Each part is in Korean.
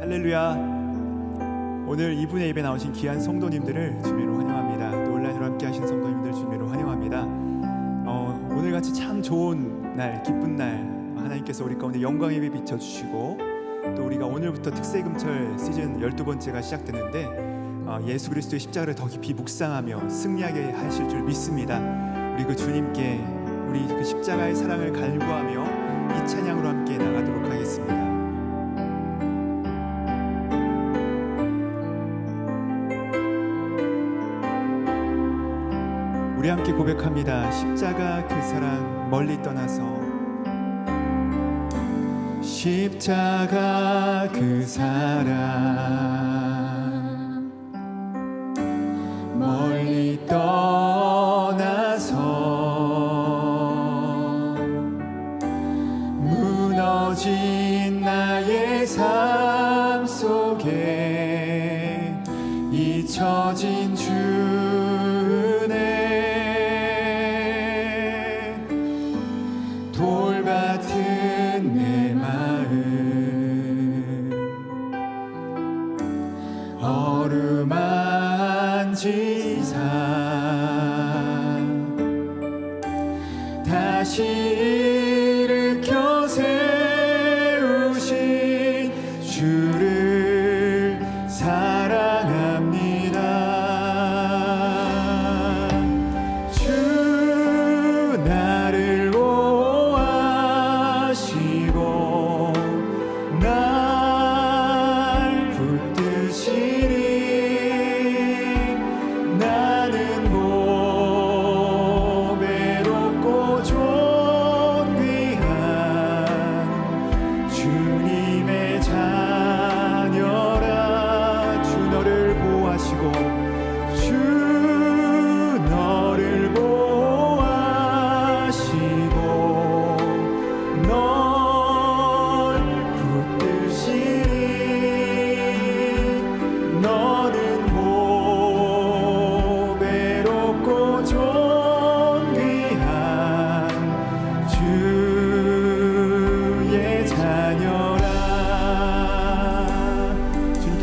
할렐루야. 오늘 이분의 입에 나오신 귀한 성도님들을 주님으로 환영합니다. 또 온라인으로 함께 하신 성도님들 주님으로 환영합니다. 어, 오늘 같이 참 좋은 날, 기쁜 날 하나님께서 우리 가운데 영광의 입에 비춰 주시고 또 우리가 오늘부터 특세금철 시즌 12번째가 시작되는데 어, 예수 그리스도의 십자가를 더 깊이 묵상하며 승리하게 하실 줄 믿습니다. 우리 그 주님께 우리 그 십자가의 사랑을 갈구하며 이 찬양으로 함께 나가도록 하겠습니다. 우리 함께 고백합니다. 십자가 그 사랑 멀리 떠나서 십자가 그 사랑 멀리 떠나서 무너진 나의 삶 속에 잊혀진 다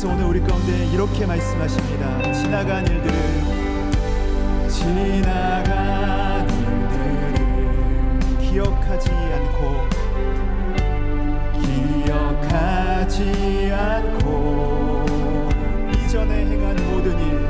주님께서 오늘 우리 가운데 이렇게 말씀하십니다. 지나간 일들을 지나간 일들을 기억하지 않고 기억하지 않고 이전에 행한 모든 일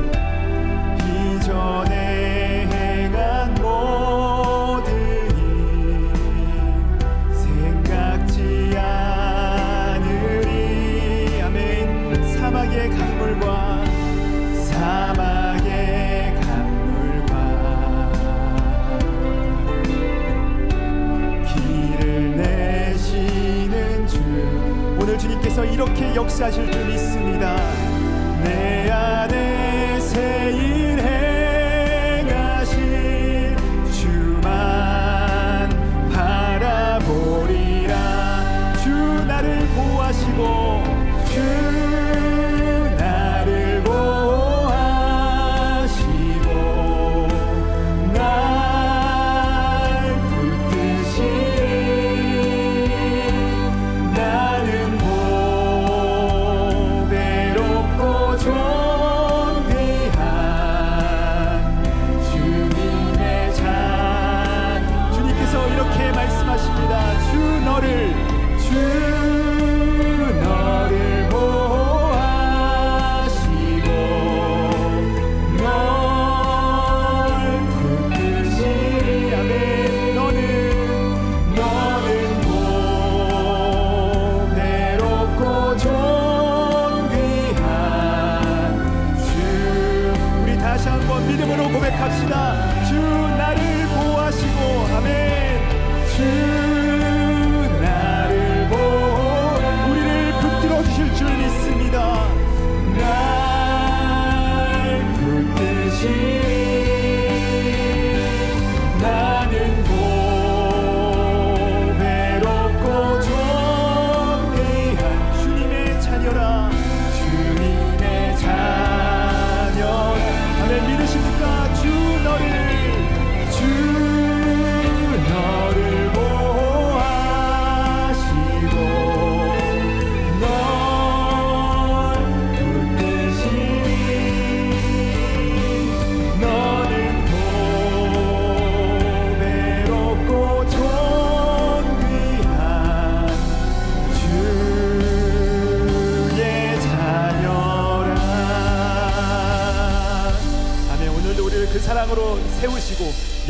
的.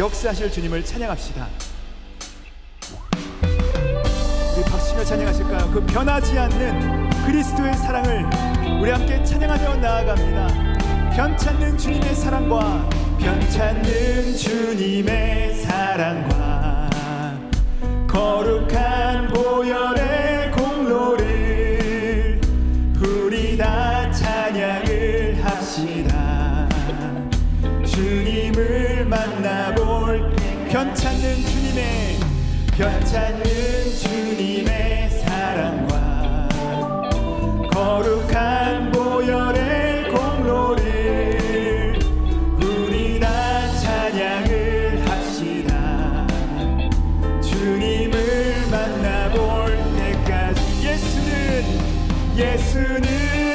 역사하실 주님을 찬양합시다. 우리 박수며 찬양하실까요? 그 변하지 않는 그리스도의 사랑을 우리 함께 찬양하며 나아갑니다. 변찮는 주님의 사랑과 변찮는 주님의 사랑과 거룩한 변찮는 주님의 사랑과 거룩한 보혈의 공로를 우리 다 찬양을 합시다. 주님을 만나볼 때까지 예수는 예수는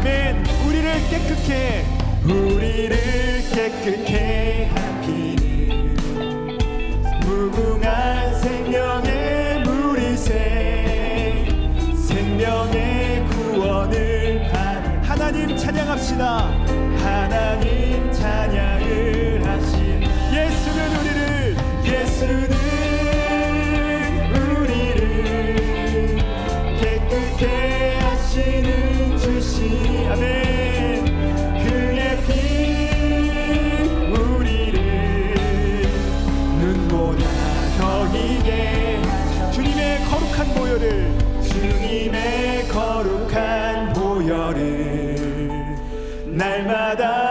아멘. 우리를 깨끗게 우리를 깨끗게 한 피는 무궁한 생명의 무리새 생명의 구원을 한 하나님 찬양합시다. 하나님 찬양을 거룩한 보혈을 날마다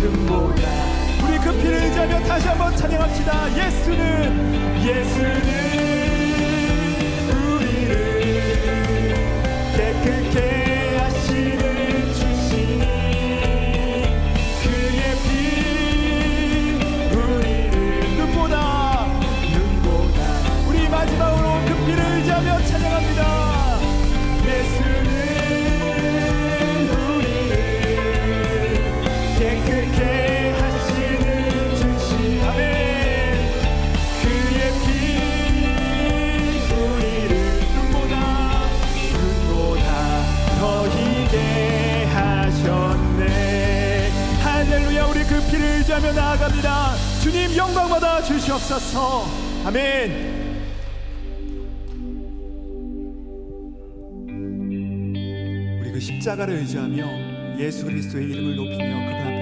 눈보다 우리 그 피를 의지하며 다시 한번 찬양합시다. 예수는 예수는 아멘. 우리 그 십자가를 의지하며 예수 그리스도의 이름을 높이며 그분 앞에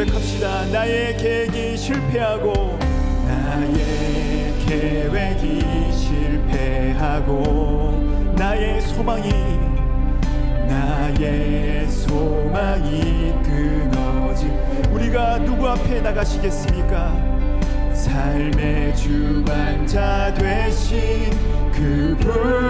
고백합시다. 나의 계획이 실패하고 나의 계획이 실패하고 나의 소망이 나의 소망이 끊어진 우리가 누구 앞에 나가시겠습니까? 삶의 주관자 되신 그분